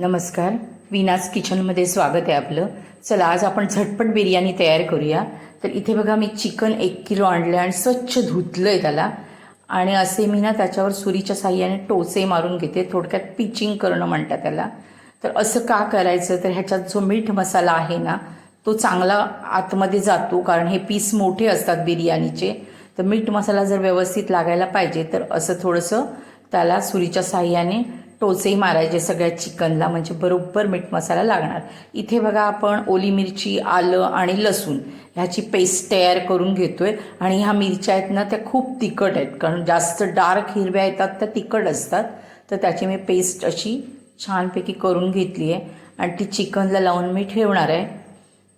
नमस्कार. विनाज किचनमध्ये स्वागत आहे आपलं. चला आज आपण झटपट बिर्याणी तयार करूया. तर इथे बघा मी चिकन एक किलो आणलं आणि स्वच्छ धुतलं आहे त्याला. आणि असे मी ना त्याच्यावर सुरीच्या साह्याने टोचे मारून घेते. थोडक्यात पिचिंग करणं म्हणतात त्याला. तर असं का करायचं? तर ह्याच्यात जो मीठ मसाला आहे ना तो चांगला आतमध्ये जातो. कारण हे पीस मोठे असतात बिर्याणीचे. तर मीठ मसाला जर व्यवस्थित लागायला पाहिजे तर असं थोडंसं त्याला सुरीच्या साह्याने टोचेही मारायचे सगळ्या चिकनला म्हणजे बरोबर मीठ मसाला लागणार. इथे बघा आपण ओली मिरची आलं आणि लसूण ह्याची पेस्ट तयार करून घेतो आहे आणि ह्या मिरच्या आहेत ना त्या खूप तिखट आहेत. कारण जास्त डार्क हिरव्या येतात त्या तिखट असतात. तर त्याची मी पेस्ट अशी छानपैकी करून घेतली आहे. आणि ती चिकनला लावून मी ठेवणार आहे.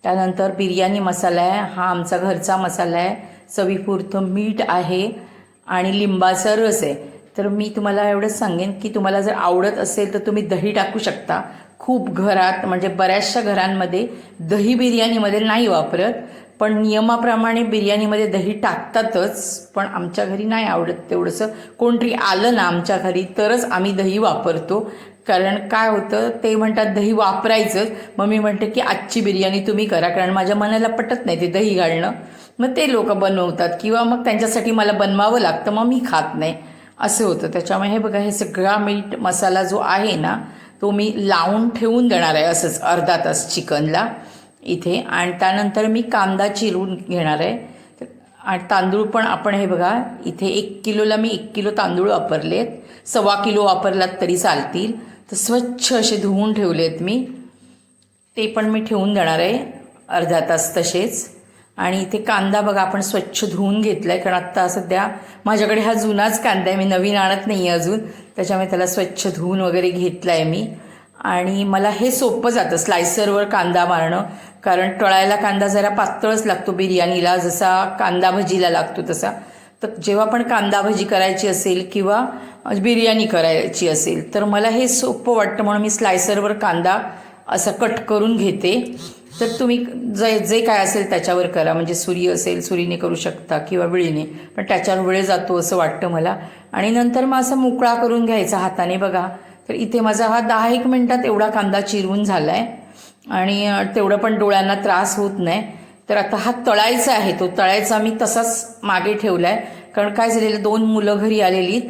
त्यानंतर बिर्याणी मसाला आहे. हा आमचा घरचा मसाला आहे. चवीपुरतं मीठ आहे. आणि लिंबाचा रस आहे. तर मी तुम्हाला एवढंच सांगेन की तुम्हाला जर आवडत असेल तर तुम्ही दही टाकू शकता. खूप घरात म्हणजे बऱ्याचशा घरांमध्ये दही बिर्याणीमध्ये नाही वापरत पण नियमाप्रमाणे बिर्याणीमध्ये दही टाकतातच पण आमच्या घरी नाही आवडत तेवढंसं. कोणतरी आलं ना आमच्या घरी तरच आम्ही दही वापरतो. कारण काय होतं ते म्हणतात दही वापरायचंच. मग मी म्हणते की आजची बिर्याणी तुम्ही करा कारण माझ्या मनाला पटत नाही ते दही घालणं. मग ते लोक बनवतात किंवा मग त्यांच्यासाठी मला बनवावं लागतं मग मी खात नाही. असं होतं. त्याच्यामुळे हे बघा हे सगळा मीठ मसाला जो आहे ना तो मी लावून ठेवून देणार आहे असंच अर्धा तास चिकनला इथे. आणि त्यानंतर मी कांदा चिरून घेणार आहे. आणि तांदूळ पण आपण हे बघा इथे एक किलोला मी एक किलो तांदूळ वापरलेत. सव्वा किलो वापरलात तरी चालतील. तर स्वच्छ असे धुवून ठेवलेत मी. ते पण मी ठेवून देणार आहे. अर्धा तास तसेच. आणि इथे कांदा बघा आपण स्वच्छ धुवून घेतला आहे कारण आत्ता सध्या माझ्याकडे हा जुनाच कांदा आहे. मी नवीन आणत नाही आहे अजून. त्याच्यामुळे त्याला स्वच्छ धुवून वगैरे घेतला आहे मी. आणि मला हे सोपं जातं स्लायसरवर कांदा मारणं. कारण तळायला कांदा जरा पातळच लागतो बिर्याणीला. जसा कांदा भजीला लागतो तसा. तर जेव्हा पण कांदा भजी करायची असेल किंवा बिर्याणी करायची असेल तर मला हे सोपं वाटतं म्हणून मी स्लायसरवर कांदा असा कट करून घेते. तर तुम्ही जे जे काय असेल त्याच्यावर करा. म्हणजे सुरी असेल सुरीने करू शकता किंवा विळीने. पण त्याच्यावर वेळ जातो असं वाटतं मला. आणि नंतर मग असं मोकळा करून घ्यायचा हाताने बघा. तर इथे माझा हा दहा एक मिनटात एवढा कांदा चिरून झाला आहे आणि तेवढं पण डोळ्यांना त्रास होत नाही. तर आता हा तळायचा आहे. तो तळायचा मी तसाच मागे ठेवला आहे कारण काय झालेलं दोन मुलं घरी आलेली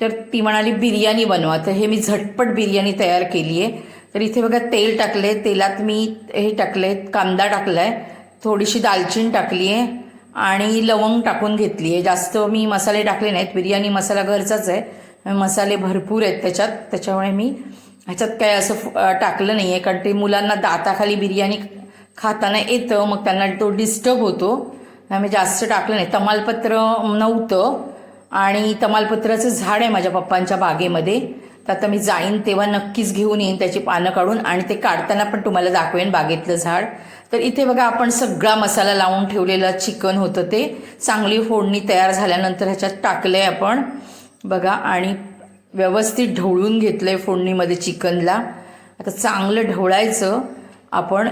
तर ती म्हणाली बिर्याणी बनवा. तर हे मी झटपट बिर्याणी तयार केली आहे तर इथे बघा तेल टाकले तेलात मी हे टाकले कांदा टाकला आहे थोडीशी दालचिनी टाकली आहे आणि लवंग टाकून घेतली आहे जास्त मी मसाले टाकले नाहीत. बिर्याणी मसाला घरचाच आहे. मसाले भरपूर आहेत त्याच्यात. त्याच्यामुळे मी ह्याच्यात काय असं फ- टाकलं नाही आहे कारण ते मुलांना दाताखाली बिर्याणी खाताना येतं. मग त्यांना तो डिस्टर्ब होतो. त्यामुळे जास्त टाकलं नाही. तमालपत्र नव्हतं. आणि तमालपत्राचं झाड आहे माझ्या पप्पांच्या बागेमध्ये. तर आता मी जाईन तेव्हा नक्कीच घेऊन येईन त्याची पानं काढून आणि ते काढताना पण तुम्हाला दाखवेन बागेतलं झाड. तर इथे बघा आपण सगळा मसाला लावून ठेवलेला चिकन होतं ते. चांगली फोडणी तयार झाल्यानंतर ह्याच्यात टाकलं आहे आपण. बघा आणि व्यवस्थित ढवळून घेतलं आहे फोडणीमध्ये चिकनला. आता चांगलं ढवळायचं. आपण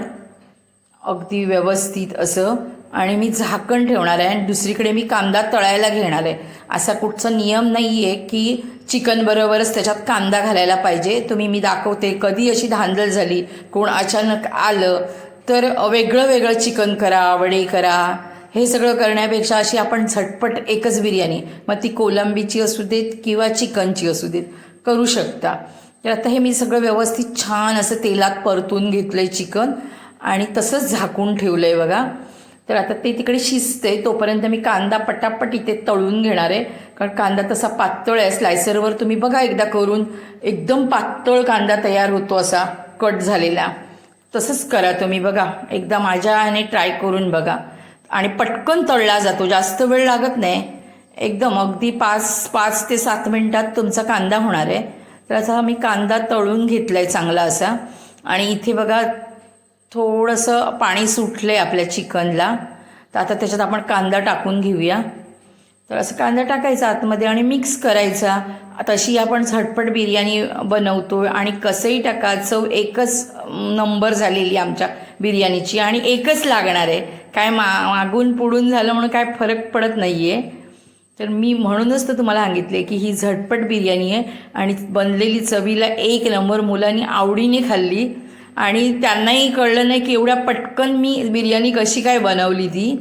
अगदी व्यवस्थित असं आणि मी झाकण ठेवणार आहे आणि दुसरीकडे मी कांदा तळायला घेणार आहे. असा कुठचा नियम नाही आहे की चिकनबरोबरच त्याच्यात कांदा घालायला पाहिजे. तुम्ही मी दाखवते कधी अशी धांदल झाली कोण अचानक आलं तर वेगळं वेगळं चिकन करा वडे करा. हे सगळं करण्यापेक्षा अशी आपण झटपट एकच बिर्याणी मग ती कोलंबीची असू देत किंवा चिकनची असू देत करू शकता. तर आता हे मी सगळं व्यवस्थित छान असं तेलात परतून घेतलं आहे चिकन आणि तसंच झाकून ठेवलं आहे बघा. तर आता ते तिकडे शिजते तोपर्यंत मी कांदा पटापट इथे तळून घेणार आहे. कारण कांदा तसा पातळ आहे स्लायसरवर तुम्ही बघा एकदा करून. एकदम पातळ कांदा तयार होतो असा कट झालेला. तसंच करा तुम्ही बघा. एकदा माझ्या ह्याने ट्राय करून बघा. आणि पटकन तळला जातो जास्त वेळ लागत नाही. एकदम अगदी पाच पाच ते सात मिनटात तुमचा कांदा होणार आहे. तर असा मी कांदा तळून घेतला आहे चांगला असा. आणि इथे बघा थोडंसं पाणी सुटलं आहे आपल्या चिकनला. तर आता त्याच्यात आपण कांदा टाकून घेऊया. तर असं कांदा टाकायचा आतमध्ये आणि मिक्स करायचा. तशी आपण झटपट बिर्याणी बनवतो आणि कसंही टाका चव एकच नंबर झालेली आमच्या बिर्याणीची आणि एकच लागणार आहे. काय मा मागून पुढून झालं म्हणून काय फरक पडत नाही आहे तर मी म्हणूनच तर तुम्हाला सांगितले की ही झटपट बिर्याणी आहे आणि बनलेली चवीला एक नंबर मुलांनी आवडीने खाल्ली. आणि त्यांनाही कळलं नाही की एवढ्या पटकन मी बिर्याणी कशी काय बनवली ती.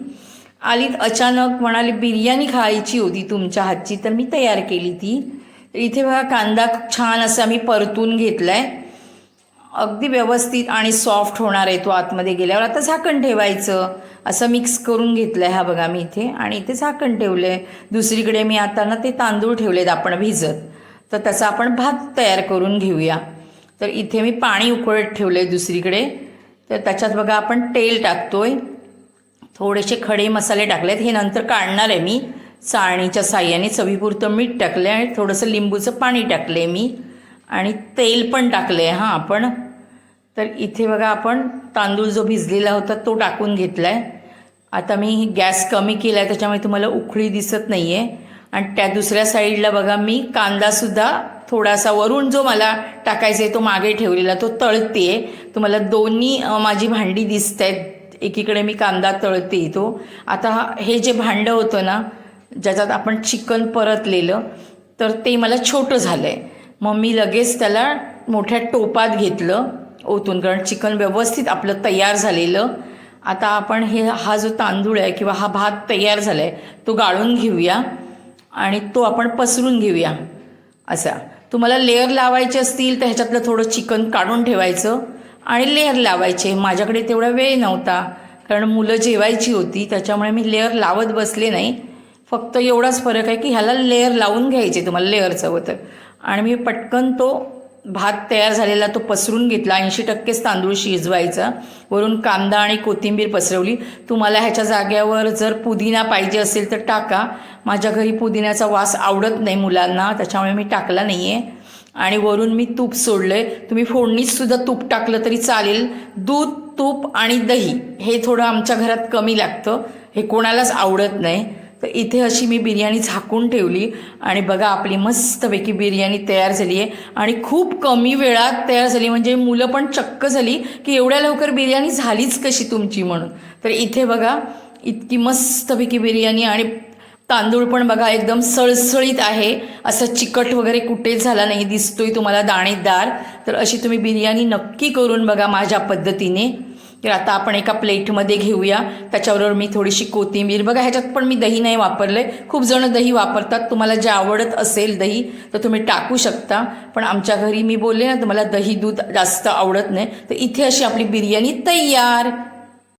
आलीत अचानक म्हणाली बिर्याणी खायची होती तुमच्या हातची तर मी तयार केली ती. इथे बघा कांदा छान असा मी परतून घेतला आहे अगदी व्यवस्थित आणि सॉफ्ट होणार आहे तो आतमध्ये गेल्यावर. आता झाकण ठेवायचं. असं मिक्स करून घेतलं आहे हा बघा मी इथे. आणि इथे झाकण ठेवलं आहे दुसरीकडे मी आता ना ते तांदूळ ठेवलेत आपण भिजत. तर त्याचा आपण भात तयार करून घेऊया. तर इथे मी पाणी उकळत ठेवलं आहे दुसरीकडे. तर त्याच्यात बघा आपण तेल टाकतो आहे थोडेसे खडे मसाले टाकले आहेत हे नंतर काढणार आहे मी. चाळणीच्या साह्याने चवीपुरतं मीठ टाकलं आहे आणि थोडंसं लिंबूचं पाणी टाकलं आहे मी. आणि तेल पण टाकलं आहे हां आपण. तर इथे बघा आपण तांदूळ जो भिजलेला होता तो टाकून घेतला आहे आता मी गॅस कमी केला आहे त्याच्यामुळे तुम्हाला उखळी दिसत नाही आहे आणि त्या दुसऱ्या साईडला बघा मी कांदासुद्धा थोडासा वरून जो मला टाकायचा आहे तो मागे ठेवलेला तो तळते तुम्हाला दोन्ही माझी भांडी दिसत आहेत एकीकडे मी कांदा तळते तो. आता हा- हे जे भांडं होतं ना ज्याच्यात आपण चिकन परतलेलं तर ते मला छोटं झालं आहे मग मी लगेच त्याला मोठ्या टोपात घेतलं ओतून कारण चिकन व्यवस्थित आपलं तयार झालेलं. आता आपण हे हा जो तांदूळ आहे किंवा हा भात तयार झाला आहे तो गाळून घेऊया आणि तो आपण पसरून घेऊया. असा. तुम्हाला लेअर लावायचे असतील तर ह्याच्यातलं थोडं चिकन काढून ठेवायचं आणि लेअर लावायचे. माझ्याकडे तेवढा वेळ नव्हता कारण मुलं जेवायची होती त्याच्यामुळे मी लेअर लावत बसले नाही. फक्त एवढाच फरक आहे की ह्याला लेअर लावून घ्यायचे तुम्हाला लेअरचं तर आणि मी पटकन तो भात तयार झालेला तो पसरून घेतला. ऐंशी टक्केच तांदूळ शिजवायचा. वरून कांदा आणि कोथिंबीर पसरवली. तुम्हाला ह्याच्या जाग्यावर जर पुदिना पाहिजे असेल तर टाका. माझ्या घरी पुदिन्याचा वास आवडत नाही मुलांना. त्याच्यामुळे मी टाकला नाही आहे आणि वरून मी तूप सोडलं आहे तुम्ही फोडणीतसुद्धा तूप टाकलं तरी चालेल. दूध तूप आणि दही हे थोडं आमच्या घरात कमी लागतं. हे कोणालाच आवडत नाही. तर इथे अशी मी बिर्याणी झाकून ठेवली आणि बघा आपली मस्तपैकी बिर्याणी तयार झाली आहे. आणि खूप कमी वेळात तयार झाली म्हणजे मुलं पण चक्क झाली की एवढ्या लवकर बिर्याणी झालीच कशी तुमची म्हणून. तर इथे बघा इतकी मस्तपैकी बिर्याणी आणि तांदूळ पण बघा एकदम सळसळीत आहे. असं चिकट वगैरे कुठेच झाला नाही दिसतोय तुम्हाला दाणेदार. तर अशी तुम्ही बिर्याणी नक्की करून बघा माझ्या पद्धतीने. तर आता आपण एका प्लेटमध्ये घेऊया. त्याच्याबरोबर मी थोडीशी कोथिंबीर. बघा ह्याच्यात पण मी दही नाही वापरलं आहे खूप जण दही वापरतात. तुम्हाला जे आवडत असेल दही तर तुम्ही टाकू शकता. पण आमच्या घरी मी बोलले ना तुम्हाला दही दूध जास्त आवडत नाही. तर इथे अशी आपली बिर्याणी तयार.